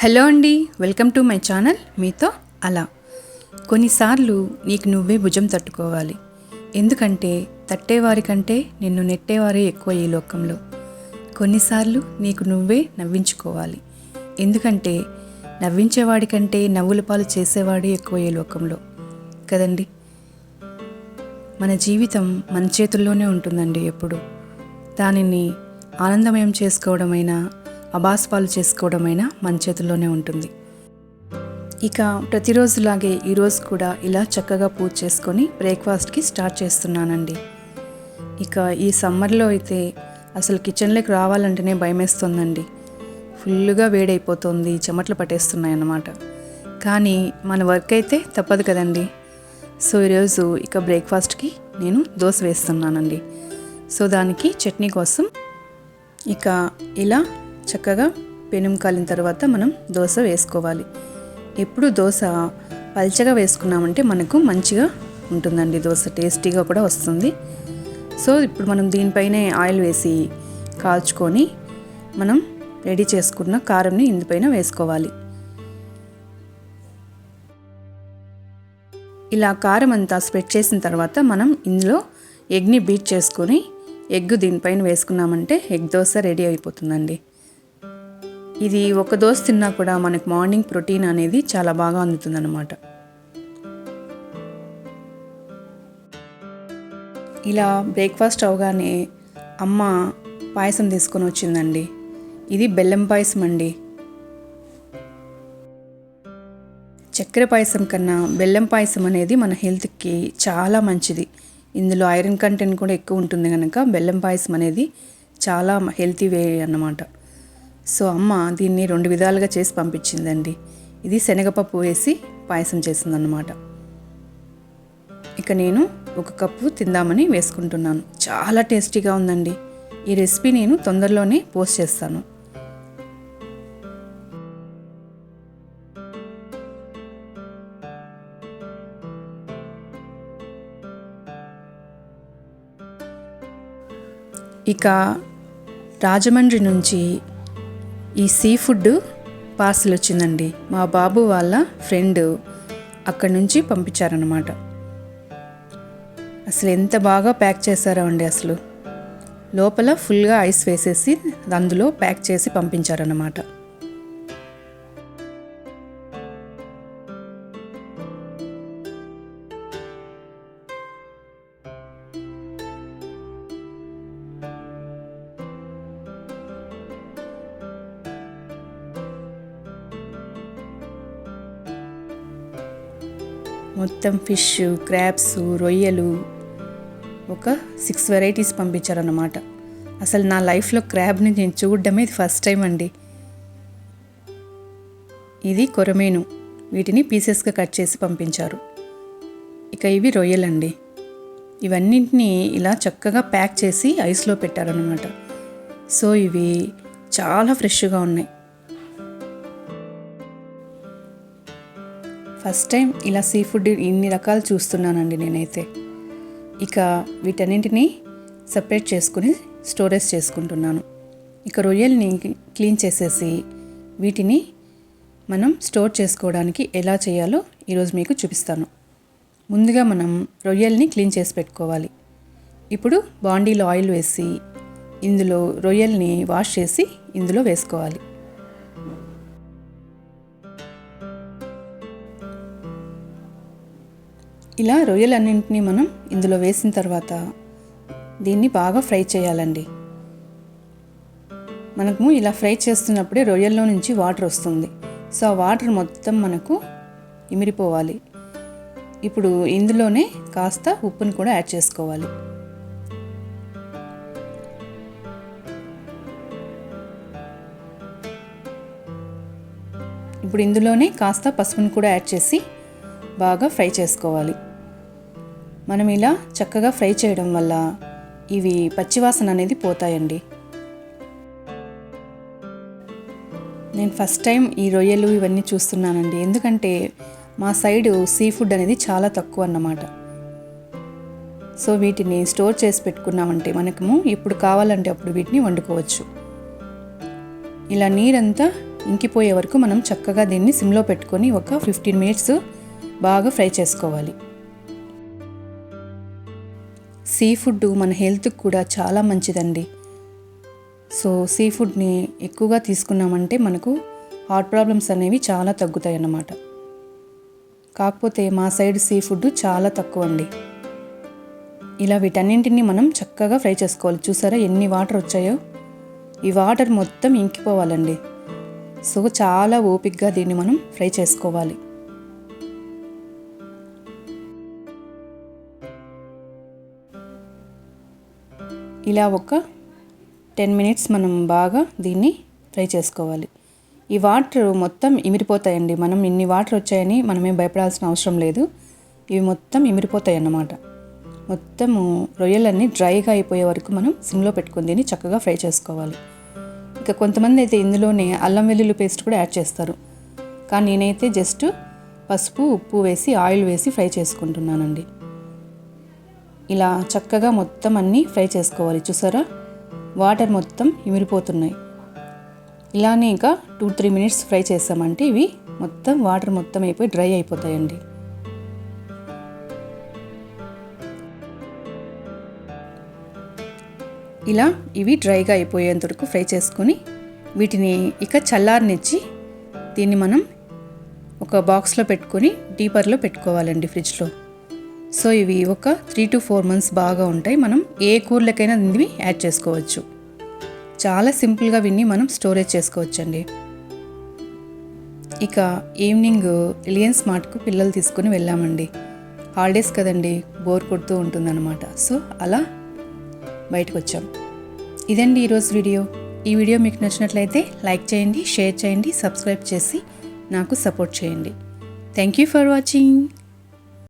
Hello అండి welcome to my channel మీతో అలా. కొన్నిసార్లు నీకు నువ్వే భుజం తట్టుకోవాలి. ఎందుకంటే తట్టేవారి కంటే నిన్ను నెట్టేవారే ఎక్కువ ఈ లోకంలో. కొన్నిసార్లు నీకు నువ్వే నవ్వించుకోవాలి. ఎందుకంటే నవ్వించేవాడి కంటే నవ్వుల పాలు చేసేవాడే ఎక్కువ ఈ లోకంలో. కదండి? మన జీవితం మన చేతుల్లోనే ఉంటుందండి ఎప్పుడు. దానిని ఆనందమయం చేసుకోవడమైనా అబాస్పాలు చేసుకోవడమైనా మన చేతుల్లోనే ఉంటుంది. ఇక ప్రతిరోజులాగే ఈరోజు కూడా ఇలా చక్కగా పూజ చేసుకొని బ్రేక్ఫాస్ట్కి స్టార్ట్ చేస్తున్నానండి. ఇక ఈ సమ్మర్లో అయితే అసలు కిచెన్లోకి రావాలంటేనే భయమేస్తుందండి. ఫుల్గా వేడైపోతుంది చెమటలు పట్టేస్తున్నాయి అన్నమాట కానీ మన వర్క్ అయితే తప్పదు కదండి. సో ఈరోజు ఇక బ్రేక్ఫాస్ట్కి నేను దోశ వేస్తున్నానండి. సో దానికి చట్నీ కోసం ఇక ఇలా చక్కగా పెనుం కాలిన తర్వాత మనం దోశ వేసుకోవాలి. ఎప్పుడు దోశ పల్చగా వేసుకున్నామంటే మనకు మంచిగా ఉంటుందండి దోశ టేస్టీగా కూడా వస్తుంది. సో ఇప్పుడు మనం దీనిపైనే ఆయిల్ వేసి కాల్చుకొని మనం రెడీ చేసుకున్న కారంని ఇందుపైన వేసుకోవాలి. ఇలా కారం అంతా స్ప్రెడ్ చేసిన తర్వాత మనం ఇందులో ఎగ్ని బీట్ చేసుకొని ఎగ్ దీనిపైన వేసుకున్నామంటే ఎగ్ దోశ రెడీ అయిపోతుందండి. ఇది ఒక దోశ తిన్నా కూడా మనకు మార్నింగ్ ప్రోటీన్ అనేది చాలా బాగా అందుతుందన్నమాట. ఇలా బ్రేక్ఫాస్ట్ అవగానే అమ్మ పాయసం తీసుకొని వచ్చిందండి. ఇది బెల్లం పాయసం అండి. చక్కెర పాయసం కన్నా బెల్లం పాయసం అనేది మన హెల్త్కి చాలా మంచిది. ఇందులో ఐరన్ కంటెంట్ కూడా ఎక్కువ ఉంటుంది కనుక బెల్లం పాయసం అనేది చాలా హెల్తీ వే అన్నమాట. సో అమ్మ దీన్ని రెండు విధాలుగా చేసి పంపించిందండి. ఇది శనగపప్పు వేసి పాయసం చేసిందన్నమాట. ఇక నేను ఒక కప్పు తిందామని వేసుకుంటున్నాను. చాలా టేస్టీగా ఉందండి. ఈ రెసిపీ నేను తొందరలోనే పోస్ట్ చేస్తాను. ఇక రాజమండ్రి నుంచి ఈ సీ ఫుడ్ పార్సల్ వచ్చిందండి. మా బాబు వాళ్ళ ఫ్రెండ్ అక్కడి నుంచి పంపించారనమాట అసలు ఎంత బాగా ప్యాక్ చేశారో అండి అసలు. లోపల ఫుల్గా ఐస్ వేసేసి అందులో ప్యాక్ చేసి పంపించారనమాట మొత్తం ఫిష్ క్రాబ్స్ రొయ్యలు ఒక సిక్స్ వెరైటీస్ పంపించారన్నమాట. అసలు నా లైఫ్లో క్రాబ్ని నేను చూడడమే ఇది ఫస్ట్ టైం అండి. ఇది కొరమేను. వీటిని పీసెస్గా కట్ చేసి పంపించారు. ఇక ఇవి రొయ్యలండి. ఇవన్నింటినీ ఇలా చక్కగా ప్యాక్ చేసి ఐస్లో పెట్టారనమాట సో ఇవి చాలా ఫ్రెష్గా ఉన్నాయి. ఫస్ట్ టైం ఇలా సీ ఫుడ్ ఇన్ని రకాలు చూస్తున్నానండి నేనైతే. ఇక వీటన్నింటినీ సపరేట్ చేసుకుని స్టోరేజ్ చేసుకుంటున్నాను. ఇక రొయ్యల్ని క్లీన్ చేసేసి వీటిని మనం స్టోర్ చేసుకోవడానికి ఎలా చేయాలో ఈరోజు మీకు చూపిస్తాను. ముందుగా మనం రొయ్యల్ని క్లీన్ చేసి పెట్టుకోవాలి. ఇప్పుడు బాండీలో ఆయిల్ వేసి ఇందులో రొయ్యల్ని వాష్ చేసి ఇందులో వేసుకోవాలి. ఇలా రొయ్యలన్నింటినీ మనం ఇందులో వేసిన తర్వాత దీన్ని బాగా ఫ్రై చేయాలండి. మనకు ఇలా ఫ్రై చేస్తున్నప్పుడే రొయ్యల్లో నుంచి వాటర్ వస్తుంది. సో ఆ వాటర్ మొత్తం మనకు ఇమిరిపోవాలి ఇప్పుడు ఇందులోనే కాస్త ఉప్పుని కూడా యాడ్ చేసుకోవాలి. ఇప్పుడు ఇందులోనే కాస్త పసుపుని కూడా యాడ్ చేసి బాగా ఫ్రై చేసుకోవాలి. మనం ఇలా చక్కగా ఫ్రై చేయడం వల్ల ఇవి పచ్చివాసన అనేది పోతాయండి. నేను ఫస్ట్ టైం ఈ రొయ్యలు ఇవన్నీ చూస్తున్నానండి. ఎందుకంటే మా సైడు సీ ఫుడ్ అనేది చాలా తక్కువ అన్నమాట. సో వీటిని స్టోర్ చేసి పెట్టుకున్నామంటే మనము ఎప్పుడు కావాలంటే అప్పుడు వీటిని వండుకోవచ్చు. ఇలా నీరంతా ఇంకిపోయే వరకు మనం చక్కగా దీన్ని సిమ్లో పెట్టుకొని ఒక ఫిఫ్టీన్ మినిట్స్ బాగా ఫ్రై చేసుకోవాలి. సీ ఫుడ్ మన హెల్త్కి కూడా చాలా మంచిదండి. సో సీ ఫుడ్ని ఎక్కువగా తీసుకున్నామంటే మనకు హార్ట్ ప్రాబ్లమ్స్ అనేవి చాలా తగ్గుతాయి అన్నమాట కాకపోతే మా సైడ్ సీ ఫుడ్ చాలా తక్కువ అండి ఇలా వీటన్నింటినీ మనం చక్కగా ఫ్రై చేసుకోవాలి. చూసారా ఎన్ని వాటర్ వచ్చాయో? ఈ వాటర్ మొత్తం ఇంకిపోవాలండి. సో చాలా ఓపిక్గా దీన్ని మనం ఫ్రై చేసుకోవాలి. ఇలా ఒక టెన్ మినిట్స్ మనం బాగా దీన్ని ఫ్రై చేసుకోవాలి. ఈ వాటర్ మొత్తం ఇమిరిపోతాయండి మనం ఇన్ని వాటర్ వచ్చాయని మనమేం భయపడాల్సిన అవసరం లేదు. ఇవి మొత్తం ఇమిరిపోతాయి అన్నమాట మొత్తము రొయ్యలన్నీ డ్రైగా అయిపోయే వరకు మనం సిమ్లో పెట్టుకుని దీన్ని చక్కగా ఫ్రై చేసుకోవాలి. ఇక కొంతమంది అయితే ఇందులోనే అల్లం వెల్లుల్లి పేస్ట్ కూడా యాడ్ చేస్తారు. కానీ నేనైతే జస్ట్ పసుపు ఉప్పు వేసి ఆయిల్ వేసి ఫ్రై చేసుకుంటున్నానండి. ఇలా చక్కగా మొత్తం అన్నీ ఫ్రై చేసుకోవాలి. చూసారా? వాటర్ మొత్తం ఇమిరిపోతున్నాయి ఇలానే ఇంకా టూ త్రీ మినిట్స్ ఫ్రై చేసామంటే ఇవి మొత్తం వాటర్ మొత్తం అయిపోయి డ్రై అయిపోతాయండి. ఇలా ఇవి డ్రైగా అయిపోయేంత వరకు ఫ్రై చేసుకొని వీటిని ఇక చల్లారనిచ్చి దీన్ని మనం ఒక బాక్స్లో పెట్టుకొని డీపర్లో పెట్టుకోవాలండి ఫ్రిడ్జ్లో. సో ఇవి ఒక త్రీ టు ఫోర్ మంత్స్ బాగా ఉంటాయి. మనం ఏ కూరలకైనా ఇవి యాడ్ చేసుకోవచ్చు. చాలా సింపుల్గా విన్ని మనం స్టోరేజ్ చేసుకోవచ్చండి. ఇక ఈవినింగ్ రిలయన్స్ మార్ట్కు పిల్లలు తీసుకుని వెళ్ళామండి. హాలిడేస్ కదండి బోర్ కొడుతూ ఉంటుందన్నమాట. సో అలా బయటకు వచ్చాం ఇదండి ఈరోజు వీడియో. ఈ వీడియో మీకు నచ్చినట్లయితే లైక్ చేయండి షేర్ చేయండి సబ్స్క్రైబ్ చేసి నాకు సపోర్ట్ చేయండి. Thank you for watching.